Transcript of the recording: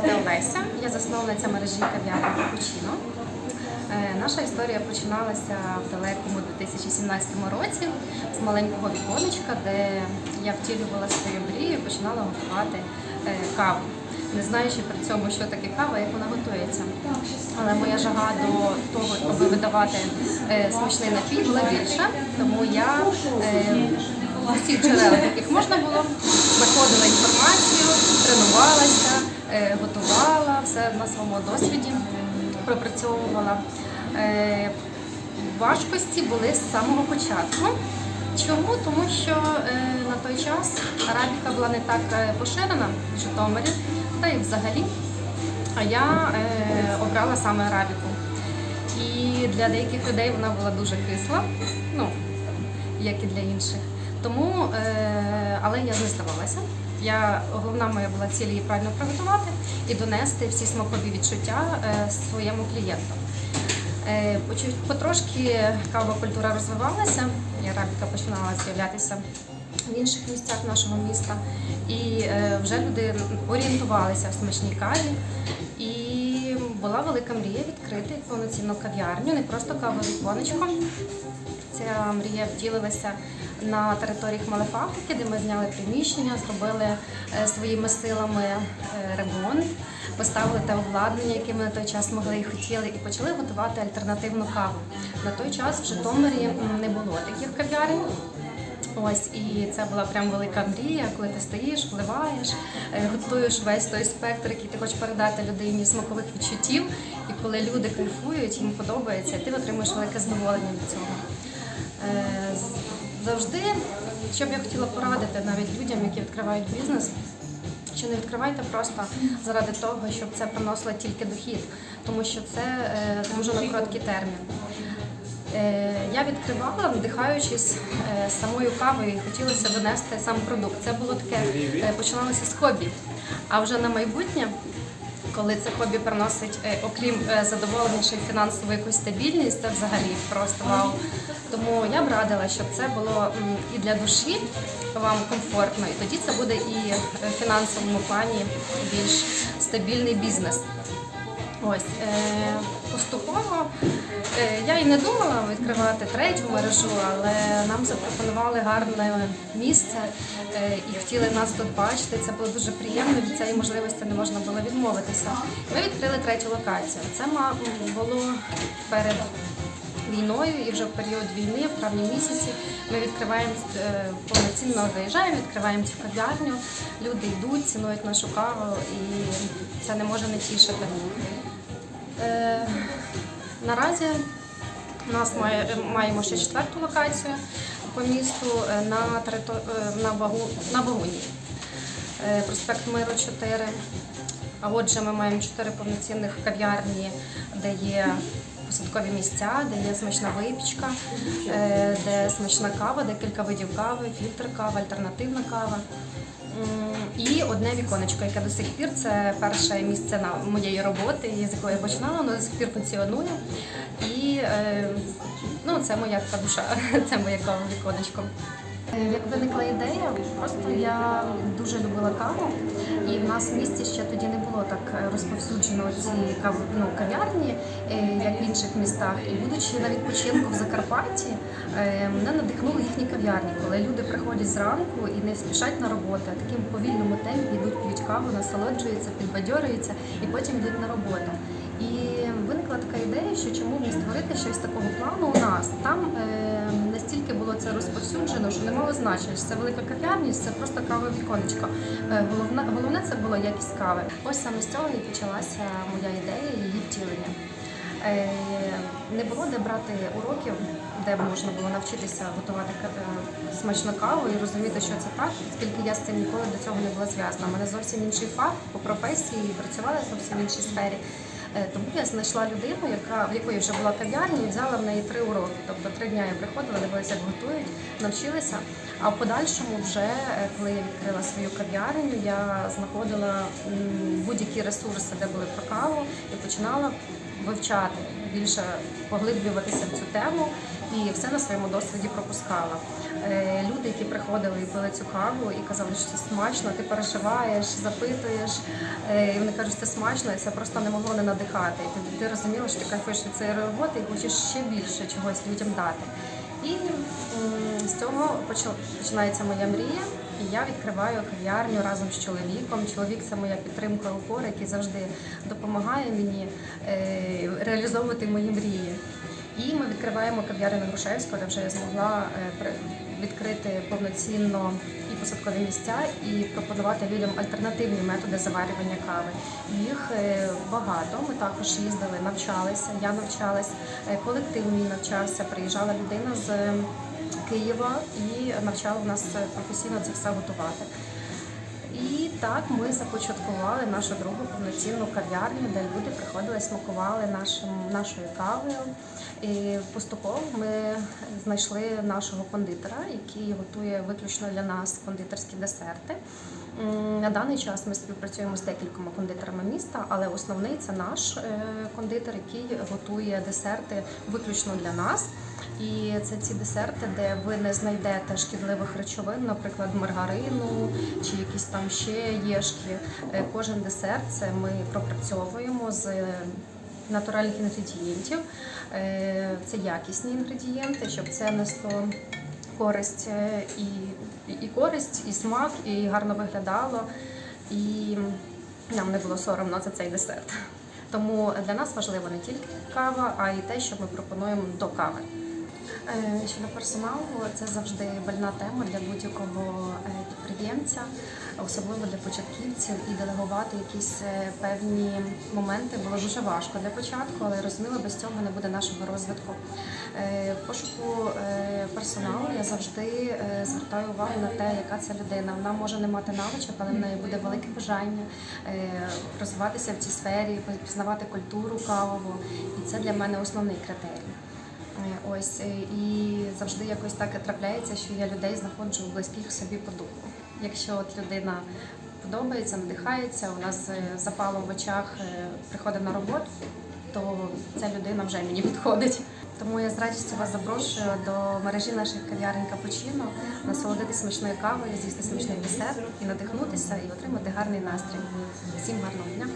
звати Олеся, я засновниця мережі кав'ярні Капучино. Е, Наша історія починалася в далекому 2017 році з маленького віконечка, де я втілювала свою мрію і починала готувати е, каву. Не знаючи при цьому, що таке кава, як вона готується. Але моя жага до того, аби видавати е, смачний напій, була більша, тому я усіх джерел, яких можна було, знаходила інформацію, тренувалася, готувала все на своєму досвіді, пропрацьовувала. Е, Важкості були з самого початку. Чому? Тому що е, на той час арабіка була не так е, поширена в Житомирі, та й взагалі. А я е, обрала саме арабіку. І для деяких людей вона була дуже кисла, ну, як і для інших. Тому, е, але я не здавалася. Я, головна моя була ціль її правильно приготувати і донести всі смакові відчуття е, своєму клієнту. Е, Потрошки кавова культура розвивалася, і арабіка починала з'являтися в інших місцях нашого міста. І вже люди орієнтувалися в смачній каві. І була велика мрія відкрити повноцінну кав'ярню, не просто кавове віконечко. Ця мрія втілилася на території Хмелефабрики, де ми зняли приміщення, зробили е, своїми силами е, ремонт, поставили те обладнання, яке ми на той час могли і хотіли, і почали готувати альтернативну каву. На той час в Житомирі не було таких кав'ярень. Ось і це була прям велика мрія, коли ти стоїш, вливаєш, е, готуєш весь той спектр, який ти хочеш передати людині смакових відчуттів. І коли люди кайфують, їм подобається, ти отримуєш велике задоволення від цього. Е, Завжди, що б я хотіла порадити навіть людям, які відкривають бізнес, що не відкривайте просто заради того, щоб це приносило тільки дохід, тому що це е, дуже на короткий термін. Е, Я відкривала, вдихаючись самою кавою, і хотілося донести сам продукт. Це було таке, починалося з хобі. А вже на майбутнє, коли це хобі приносить, е, окрім е, задоволення, ще й фінансову якусь стабільність, це взагалі просто вау. Тому я б радила, щоб це було і для душі вам комфортно, і тоді це буде і в фінансовому плані більш стабільний бізнес. Ось е, поступово е, я і не думала відкривати третю мережу, але нам запропонували гарне місце е, і хотіли нас тут бачити. Це було дуже приємно. Від цієї можливості не можна було відмовитися. Ми відкрили третю локацію. Це було перед війною і вже в період війни, в травні місяці, ми відкриваємо е, повноцінно заїжджаємо, відкриваємо цю кав'ярню. Люди йдуть, цінують нашу каву, і це не може не тішити. Наразі у нас має, маємо ще четверту локацію по місту е, на, територ... е, на, Багу... на Багуні. Е, Проспект Миру 4. А отже, ми маємо чотири повноцінних кав'ярні, де є посадкові місця, де є смачна випічка, де смачна кава, декілька видів кави, фільтр кава, альтернативна кава. І одне віконечко, яке до сих пір це перше місце на моєї роботи, з якої я починала, воно до сих пір функціонує. І е, ну, це моя душа, це моє віконечко. Е, Як виникла ідея, просто я дуже любила каву, і в нас в місті ще тоді не було так розповсюджено ці кав... ну, кав'ярні, е, як в інших містах. І будучи на відпочинку в Закарпатті, е, мене надихнули їхні кав'ярні, коли люди приходять зранку і не спішать на роботу, а таким повільному темпі йдуть, п'ють каву, насолоджуються, підбадьорюються і потім йдуть на роботу. І виникла така ідея, що чому не створити щось такого плану у нас. Там е, настільки було це розповсюджено, що не мало значення, що це велика кав'ярність, це просто кавове віконечко. Е, головне, головне це була якість кави. Ось саме з цього і почалася моя ідея, її втілення. Е, не було де брати уроків, де можна було навчитися готувати е, смачну каву і розуміти, що це так, оскільки я з цим ніколи до цього не була зв'язана. У мене зовсім інший фах по професії, працювала в зовсім іншій сфері. Е, Тому я знайшла людину, яка в якої вже була кав'ярня, і взяла в неї три уроки. Тобто три дня я приходила, дивилася, як готують, навчилася. А в подальшому, вже е, коли я відкрила свою кав'ярню, я знаходила будь-які ресурси, де були про каву, і починала вивчати більше поглиблюватися в цю тему і все на своєму досвіді пропускала. Е, Люди, які приходили і пили цю каву і казали, що це смачно, ти переживаєш, запитуєш, е, і вони кажуть, що це смачно, і це просто не могло не надихати. І ти, ти розуміла, що ти кайфуєш від цієї роботи і хочеш ще більше чогось людям дати. І з цього починається моя мрія. І я відкриваю кав'ярню разом з чоловіком. Чоловік це моя підтримка опора, який завжди допомагає мені е, реалізовувати мої мрії. І ми відкриваємо кав'ярню на де вже я змогла е, відкрити повноцінно і посадкові місця, і пропонувати людям альтернативні методи заварювання кави. Їх е, багато. Ми також їздили, навчалися. Я навчалась, колектив мій навчався. Приїжджала людина з Києва і навчала нас професійно це все готувати. І так ми започаткували нашу другу повноцінну кав'ярню, де люди приходили, смакували нашим, нашою кавою. І поступово ми знайшли нашого кондитера, який готує виключно для нас кондитерські десерти. На даний час ми співпрацюємо з декількома кондитерами міста, але основний це наш е, кондитер, який готує десерти виключно для нас. І це ці десерти, де ви не знайдете шкідливих речовин, наприклад, маргарину чи якісь там ще єшки. Е, Кожен десерт це ми пропрацьовуємо з натуральних інгредієнтів. Е, Це якісні інгредієнти, щоб це несло користь е, і- і користь, і смак, і гарно виглядало. І нам не було соромно за цей десерт. Тому для нас важливо не тільки кава, а й те, що ми пропонуємо до кави. Е, Щодо персоналу, це завжди больна тема для будь-якого е, підприємця, особливо для початківців, і делегувати якісь е, певні моменти було дуже важко для початку, але розуміло, без цього не буде нашого розвитку. В пошуку персоналу я завжди звертаю увагу на те, яка це людина. Вона може не мати навичок, але в неї буде велике бажання розвиватися в цій сфері, пізнавати культуру кавову, і це для мене основний критерій. Е, Ось е, і завжди якось так трапляється, що я людей знаходжу близьких собі по духу. Якщо от людина подобається, надихається, у нас е, запалом в очах приходить на роботу, то ця людина вже мені підходить. Тому я з радістю вас запрошую до мережі наших кав'ярень Капучино, насолодитися смачною кавою, з'їсти смачний десерт і надихнутися і отримати гарний настрій. Всім гарного дня!